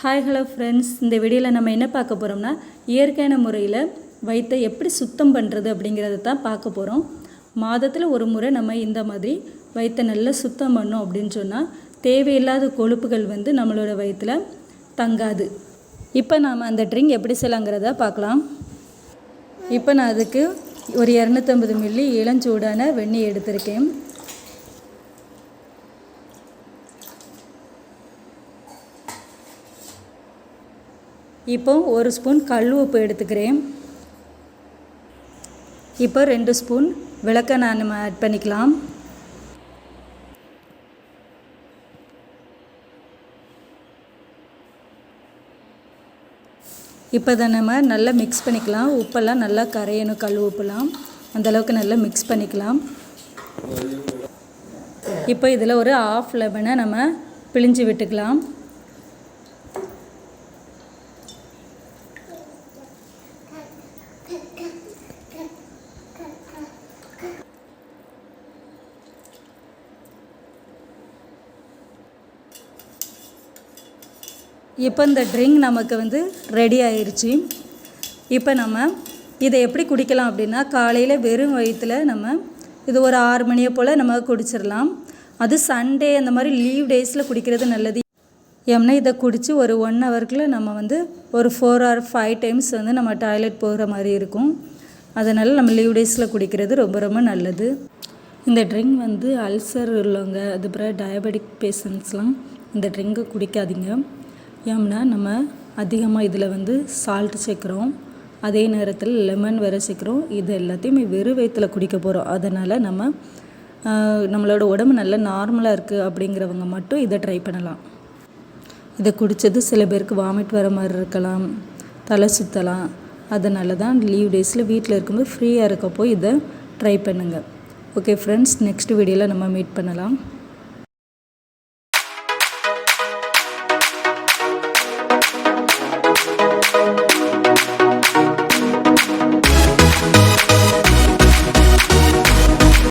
Hi hello friends இந்த வீடியோவில் நம்ம என்ன பார்க்க போகிறோம்னா இயற்கையான முறையில் வயிற்றை எப்படி சுத்தம் பண்ணுறது அப்படிங்கிறத தான் பார்க்க போகிறோம் மாதத்தில் ஒரு முறை நம்ம இந்த மாதிரி வயிற்றை நல்லா சுத்தம் பண்ணோம் அப்படின்னு சொன்னால் தேவையில்லாத கொழுப்புகள் வந்து நம்மளோட வயிற்றில் தங்காது. இப்போ நாம் அந்த ட்ரிங்க் எப்படி செய்யலாங்கிறத பார்க்கலாம். இப்போ நான் அதுக்கு ஒரு இரநூத்தம்பது மில்லி இளஞ்சூடான வெந்நீர் எடுத்திருக்கேன். இப்போ ஒரு ஸ்பூன் கல் உப்பு எடுத்துக்கிறேன். இப்போ ரெண்டு ஸ்பூன் விளக்கெண்ணெய் நம்ம ஆட் பண்ணிக்கலாம். இப்போ இதை நம்ம நல்லா மிக்ஸ் பண்ணிக்கலாம். உப்பெல்லாம் நல்லா கரையணும் கல் உப்புலாம் அந்தளவுக்கு நல்லா மிக்ஸ் பண்ணிக்கலாம். இப்போ இதில் ஒரு ஆஃப் லெமனை நம்ம பிழிஞ்சு விட்டுக்கலாம். இப்போ இந்த ட்ரிங்க் நமக்கு வந்து ரெடி ஆயிடுச்சு இப்போ நம்ம இதை எப்படி குடிக்கலாம் அப்படின்னா காலையில் வெறும் வயிற்றில் நம்ம இது ஒரு ஆறு மணியை போல் நம்ம குடிச்சிடலாம். அது சண்டே அந்த மாதிரி லீவ் டேஸில் குடிக்கிறது நல்லது. ஏன்னா இதை குடித்து ஒரு ஒன் ஹவருக்குள்ள நம்ம வந்து ஒரு ஃபோர் ஆர் ஃபைவ் டைம்ஸ் வந்து நம்ம டாய்லெட் போகிற மாதிரி இருக்கும். அதனால் நம்ம லீவ் டேஸில் குடிக்கிறது ரொம்ப ரொம்ப நல்லது. இந்த ட்ரிங்க் வந்து அல்சர் உள்ளவங்க அதுபோல் டயபெட்டிக் பேஷண்ட்ஸ்லாம் இந்த ட்ரிங்கை குடிக்காதீங்க. ஏம்னா நம்ம அதிகமாக இதில் வந்து சால்ட் சேர்க்குறோம். அதே நேரத்தில் லெமன் வேறு சேர்க்குறோம். இது எல்லாத்தையுமே வெறும் வயிற்றில் குடிக்க போகிறோம் அதனால் நம்ம நம்மளோட உடம்பு நல்லா நார்மலாக இருக்குது அப்படிங்கிறவங்க மட்டும் இதை ட்ரை பண்ணலாம். இதை குடித்தது சில பேருக்கு வாமிட் வர மாதிரி இருக்கலாம். தலை சுற்றலாம் அதனால தான் லீவ் டேஸில் வீட்டில் இருக்கும்போது ஃப்ரீயாக இருக்கப்போ இதை ட்ரை பண்ணுங்கள் ஓகே ஃப்ரெண்ட்ஸ் நெக்ஸ்ட் வீடியோவில் நம்ம மீட் பண்ணலாம்.